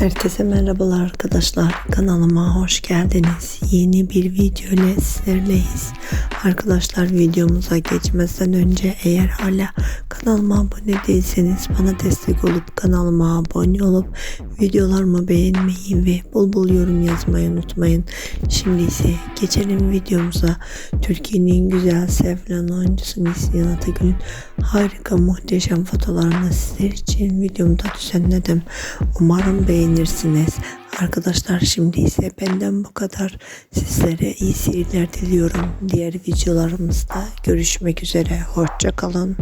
Herkese merhabalar arkadaşlar. Kanalıma hoş geldiniz. Yeni bir video ile sizlerleyiz. Arkadaşlar videomuza geçmeden önce eğer hala kanalıma abone değilseniz bana destek olup kanalıma abone olup videolarımı beğenmeyi ve bol bol yorum yazmayı unutmayın. Şimdi ise geçelim videomuza. Türkiye'nin güzel sevilen oyuncusu Neslihan Atagül'ün harika muhteşem fotolarını sizler için videomda düzenledim. Umarım beğenirsiniz. Arkadaşlar şimdi ise benden bu kadar. Sizlere iyi seyirler diliyorum. Diğer videolarımızda görüşmek üzere. Hoşça kalın.